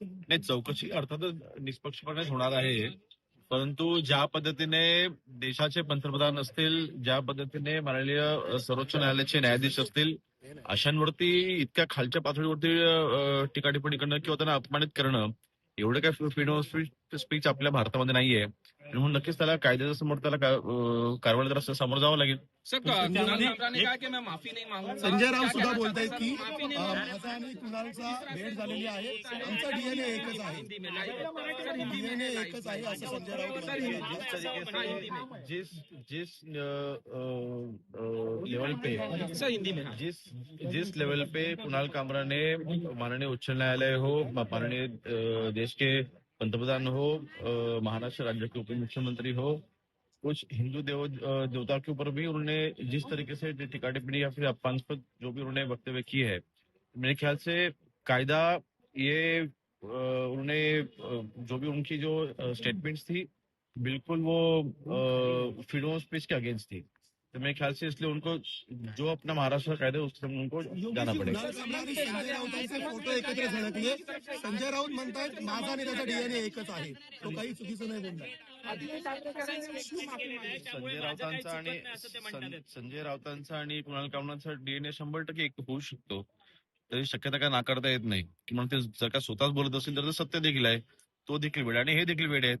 नाही चौकशी अर्थातच निष्पक्षपणेच होणार आहे. परंतु ज्या पद्धतीने देशाचे पंतप्रधान असतील ज्या पद्धतीने माननीय सर्वोच्च न्यायालयाचे न्यायाधीश असतील अशांवरती इतक्या खालच्या पातळीवरती टीका टिप्पणी करणं किंवा त्यांना अपमानित करणं एवढं काय फ्रीडम ऑफ स्पीच आपल्या भारतामध्ये नाहीये म्हणून नक्कीच त्याला कायद्याच्या समोर त्याला कारवाई जरा समोर जावं लागेल संजय राऊत क्या सुद्धा बोलतायत चाहता की हूं? माझा आणि कुणालचा भेट झालेली आहे आमचा डीएनए एकच आहे डीएनए. एकच आहे असं संजय राऊत हाँ, जिस जिस लेवल पे सर हिंदी में हाँ. जिस जिस लेवल पे कुणाल कामरा ने माननीय उच्च न्यायालय हो माननीय देश के पंतप्रधान हो महाराष्ट्र राज्य के उप मुख्यमंत्री हो कुछ हिंदू देव देवताओं के ऊपर भी उन्होंने जिस तरीके से टिका टिप्पणी या फिर अपमानस्पद जो भी उन्होंने वक्तव्य किए है मेरे ख्याल से कायदा ये उन्होंने जो भी उनकी जो स्टेटमेंट्स थी बिल्कुल वो फ्रीडम ऑफ़ स्पीच के अगेंस्ट थी तो मेरे ख्याल से इसलिए उनको जो अपना महाराष्ट्र का कायदा है उसके सामने उनको जाना पड़ेगा। संजय राऊतांचे फोटो एकत्र झळकले संजय राऊत म्हणतात माझा आणि त्याचा डीएनए एकच आहे तो काही चुकीचं नाही बोलणार. संजय राऊतांचा आणि संजय राऊतांचा आणि कुणाल कामरांचा डीएनए शंभर टक्के एक होऊ शकतो. तरी शक्यता काय नाकारता येत नाही. किंवा ते जर का स्वतःच बोलत असतील तर ते सत्य देखील आहे. तो देखील वेळ आणि हे देखील वेळ आहेत